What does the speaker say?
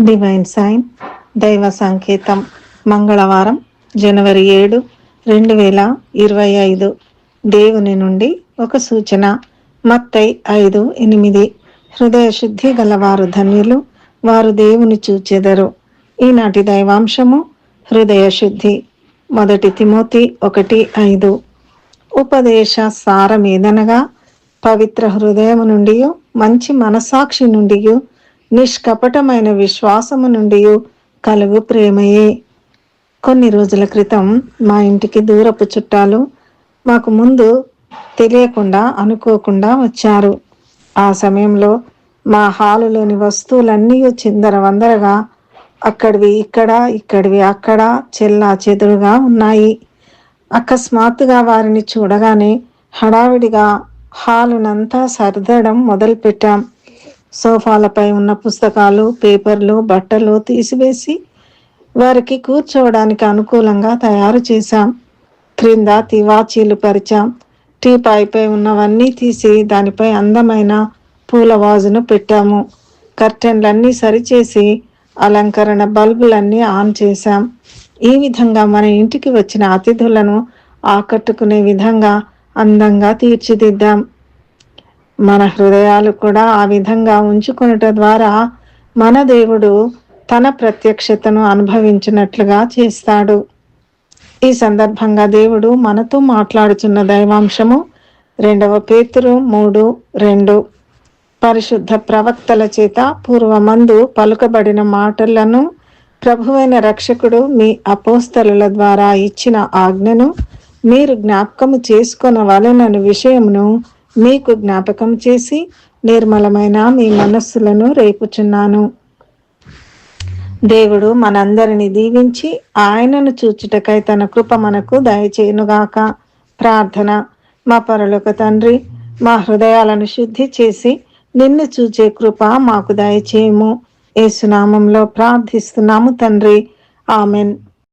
Divine sign దైవ సంకేతం మంగళవారం జనవరి ఏడు రెండు వేల ఇరవై ఐదు. దేవుని నుండి ఒక సూచన. మత్తై ఐదు ఎనిమిది. హృదయ శుద్ధి గలవారు ధన్యులు వారు దేవుని చూచెదరు. ఈనాటి దైవాంశము హృదయ శుద్ధి. మొదటి తిమోతి ఒకటి ఐదు. ఉపదేశ సారమేదనగా పవిత్ర హృదయము నుండి మంచి మనసాక్షి నుండి నిష్కపటమైన విశ్వాసము నుండి కలుగు ప్రేమయే. కొన్ని రోజుల క్రితం మా ఇంటికి దూరపు చుట్టాలు మాకు ముందు తెలియకుండా అనుకోకుండా వచ్చారు. ఆ సమయంలో మా హాలులోని వస్తువులన్నీ చిందరవందరగా అక్కడివి ఇక్కడ ఇక్కడివి అక్కడ చెల్లా చెదురుగా ఉన్నాయి. అకస్మాత్తుగా వారిని చూడగానే హడావిడిగా హాలునంతా సర్దడం మొదలుపెట్టాం. సోఫాలపై ఉన్న పుస్తకాలు పేపర్లు బట్టలు తీసివేసి వారికి కూర్చోవడానికి అనుకూలంగా తయారు చేశాం. క్రింద తివాచీలు పరిచాం. టీ పైపై ఉన్నవన్నీ తీసి దానిపై అందమైన పూల వాజును పెట్టాము. కర్టెన్లన్నీ సరిచేసి అలంకరణ బల్బులన్నీ ఆన్ చేశాం. ఈ విధంగా మన ఇంటికి వచ్చిన అతిథులను ఆకట్టుకునే విధంగా అందంగా తీర్చిదిద్దాం. మన హృదయాలు కూడా ఆ విధంగా ఉంచుకొనుట ద్వారా మన దేవుడు తన ప్రత్యక్షతను అనుభవించినట్లుగా చేస్తాడు. ఈ సందర్భంగా దేవుడు మనతో మాట్లాడుచున్న దైవాంశము రెండవ పేతురు మూడు రెండు. పరిశుద్ధ ప్రవక్తల చేత పూర్వమందు పలుకబడిన మాటలను ప్రభువైన రక్షకుడు మీ అపోస్తలుల ద్వారా ఇచ్చిన ఆజ్ఞను మీరు జ్ఞాపకము చేసుకొనవలనని విషయమును మీకు జ్ఞాపకం చేసి నిర్మలమైన మీ మనస్సులను రేపుచున్నాను. దేవుడు మనందరిని దీవించి ఆయనను చూచుటకై తన కృప మనకు దయచేయునుగాక. ప్రార్థన. మా పరలోక తండ్రి మా హృదయాలను శుద్ధి చేసి నిన్ను చూచే కృప మాకు దయచేయము. ఏసునామంలో ప్రార్థిస్తున్నాము తండ్రి. ఆమెన్.